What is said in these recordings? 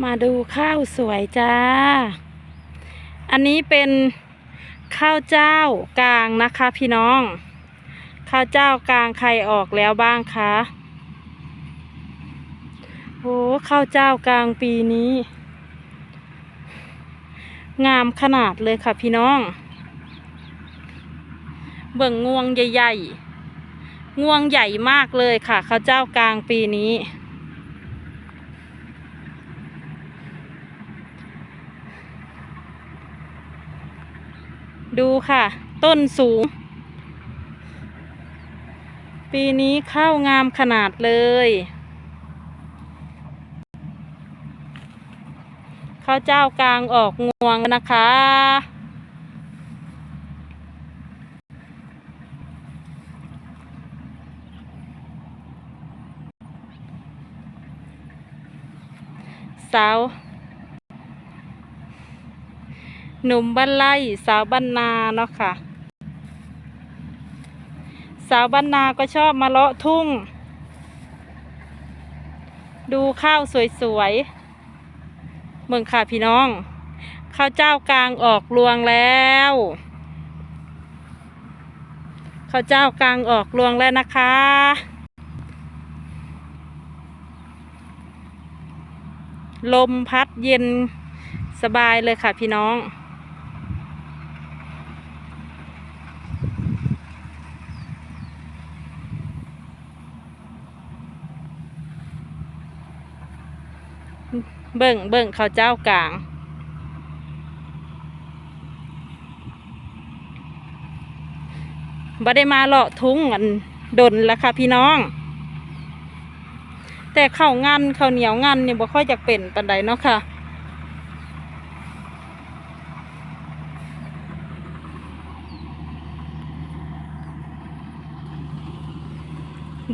มาดูข้าวสวยจ้า อันนี้เป็นข้าวเจ้ากลางนะคะพี่น้อง ข้าวเจ้ากลางใครออกแล้วบ้างคะโอ้ข้าวเจ้ากลางปีนี้ งามขนาดเลยค่ะพี่น้อง เบิ่งงวงใหญ่ๆ งวงใหญ่มากเลยค่ะข้าวเจ้ากลางปีนี้ ดูค่ะ ต้นสูง ปีนี้ข้าวงามขนาดเลย ข้าวเจ้ากลางออกงวงนะคะสาว หนุ่มบ้านไร่สาวบ้านนาเนาะค่ะ สาวบ้านนาก็ชอบมาเลาะทุ่ง ดูข้าวสวยๆเมืองค่ะพี่น้อง ข้าวเจ้ากลางออกรวงแล้ว ข้าวเจ้ากลางออกรวงแล้วนะคะลมพัดเย็นสบายเลยค่ะพี่น้อง เบิ่งเบิ่งข้าวเจ้ากลาง บ่ได้มาเลาะทุ้งอันดนแล้วค่ะพี่น้อง แต่ข้าวงันข้าวเหนียวงันเนี่ยบ่ค่อยจะเป็นปันใดเนาะค่ะ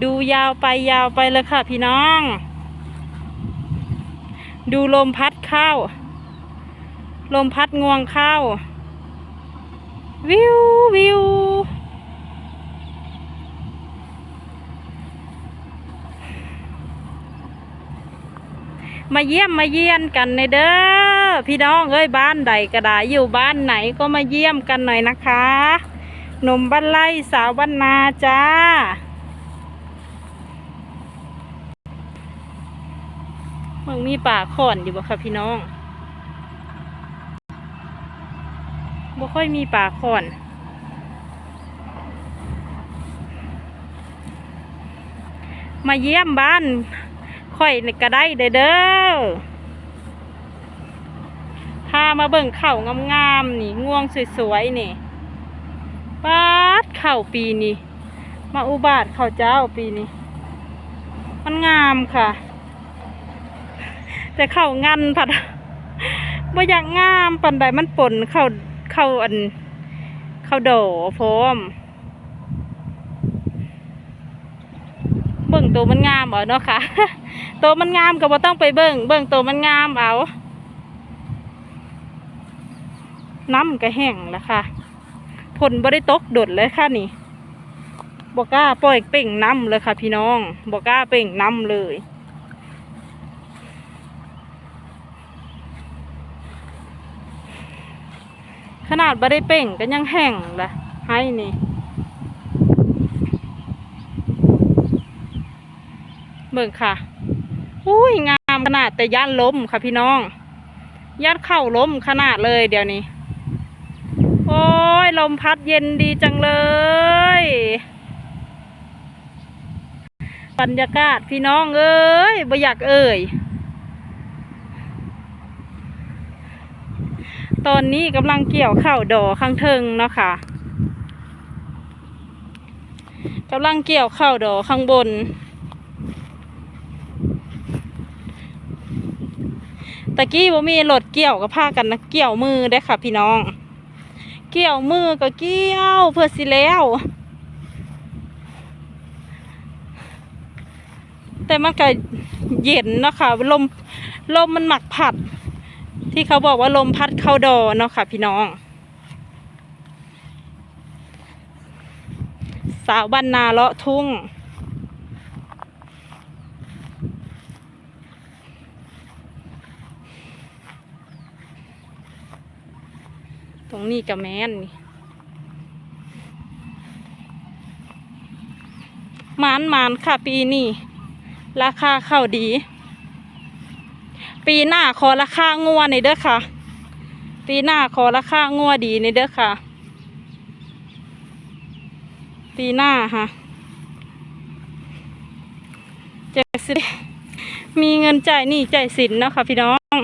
ดูยาวไปยาวไปเลยค่ะพี่น้อง ดูลมพัดเข้าลมพัดงวงเข้าวิววิวมาเยี่ยมมาเยี่ยนกันในเด้อพี่น้องเอ้ยบ้านใดก็ได้อยู่บ้านไหนก็มาเยี่ยมกันหน่อยนะคะ หนุ่มบ้านไร่สาวบ้านนาจ้า มึงมีป่าขอนอยู่บ่คะพี่น้องบ่ค่อยมีป่าขอนมาเยี่ยมบ้านค่อยในี่ก็ได้เด้อเด้อพามาเบิ่งเข่างามๆนี่ง่วงสวยๆนี่ปาดเข่าปีนี้มาอุบาทเข่าเจ้าปีนี้มันงามค่ะ แต่เข้างันผัดบ่อยากงามปันใดมันป่นเข้าเข้าอัน เข้าโดพร้อมเบิ่งตัวมันงามเอาเนาะค่ะตัวมันงามก็บ่ต้องไปเบิ่งเบิ่งตัวมันงามเอาน้ำก็แห้งแล้วค่ะผลบ่ได้ตกดดเลยค่ะนี่บ่กล้าปล่อยเป่งน้ำเลยค่ะพี่น้องบ่กล้าเป่งน้ำเลย ขนาดบ่ได้เป่งก็ยังแห้งละให้นี่เบิ่งค่ะอุ้ยงามขนาดแต่ย่านล้มค่ะพี่น้องย่านเข่าล้มขนาดเลยเดี๋ยวนี้ โอ้ยลมพัดเย็นดีจังเลย บรรยากาศพี่น้องเอ้ยบ่อยากเอ่ย ตอนนี้กำลังเกี่ยวข้าวดอข้างเทิงเนาะค่ะกำลังเกี่ยวข้าวดอข้างบน ตะกี้บ่มีรถเกี่ยวกับผ้ากันนะเกี่ยวมือได้ค่ะ พี่น้อง เกี่ยวมือก็เกี่ยวเพื่อสิแล้ว แต่มันก็เย็นเนาะค่ะลมลมมันหมักผัด ที่เขาบอกว่าลมพัดเข้าดอเนาะค่ะพี่น้อง สาวบ้านนาเลาะทุ่ง ตรงนี้กับแมนนี่มานมานค่ะปีนี้ราคาเข้าดี ปีหน้าขอราคางัวในเด้อค่ะ ปีหน้าขอราคางัวดีในเด้อค่ะ ปีหน้าค่ะจะสิมีเงินจ่ายหนี้จ่ายสินเนาะค่ะพี่น้อง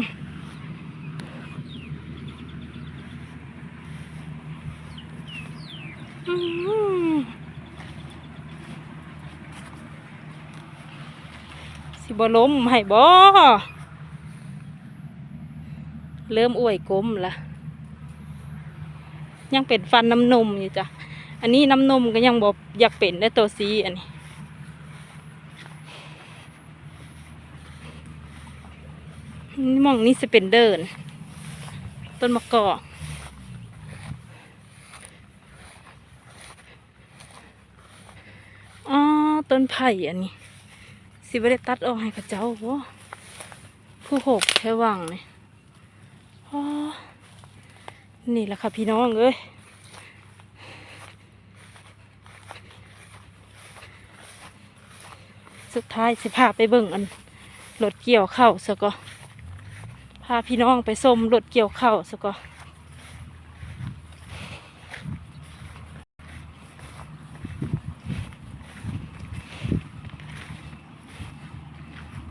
สิบล้มให้บ่ เริ่มอวยกลมละยังเป็นฟันน้ำนมอยู่จ้ะ อันนี้น้ำนมก็ยังบอกอยากเป็นได้ตัวสีอันนี้นี่มองนี่จะเป็นเดิน ต้นมะกอกอ๋อต้นไผ่อันนี้ สิบได้ตัดออกให้กับเจ้าบ่ผู้หกแค่วังนี่อ๋อ นี่แหละค่ะพี่น้องเอ้ยสุดท้ายสิพาไปเบิ่งอันรถเกี่ยวเข้าวซะก็พาพี่น้องไปส้มรถเกี่ยวเข้าวซะก็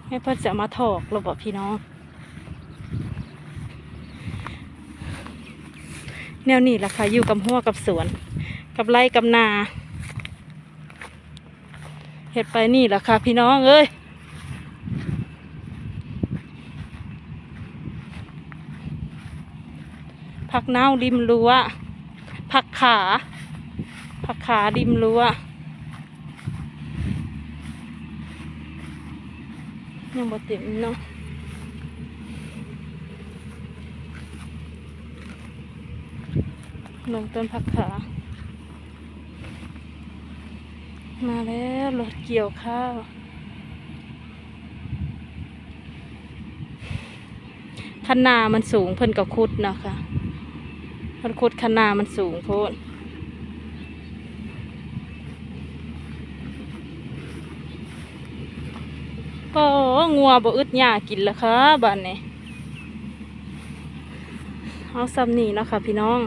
ให้เพื่อนจะมาถอกเราบอกพี่น้อง แนวนี้ล่ะค่ะ อยู่กับหัวกับสวน กับไร่กับนาเห็ดไปนี่แหละค่ะ พี่น้องเอ้ยผักเน่าริมรั้วผักขาผักขาริมรั้วยังบ่เต็มเนาะ ลงต้นผักขา มาแล้วรถเกี่ยวข้าวคันนามันสูงเพิ่นกับคุดนะคะเพิ่นคุดคันนามันสูงโพดก็งัวบ่อึดหญ้ากินแล้วค่ะบ้านนี้เอาซ้ำนี่เนาะคะพี่น้อง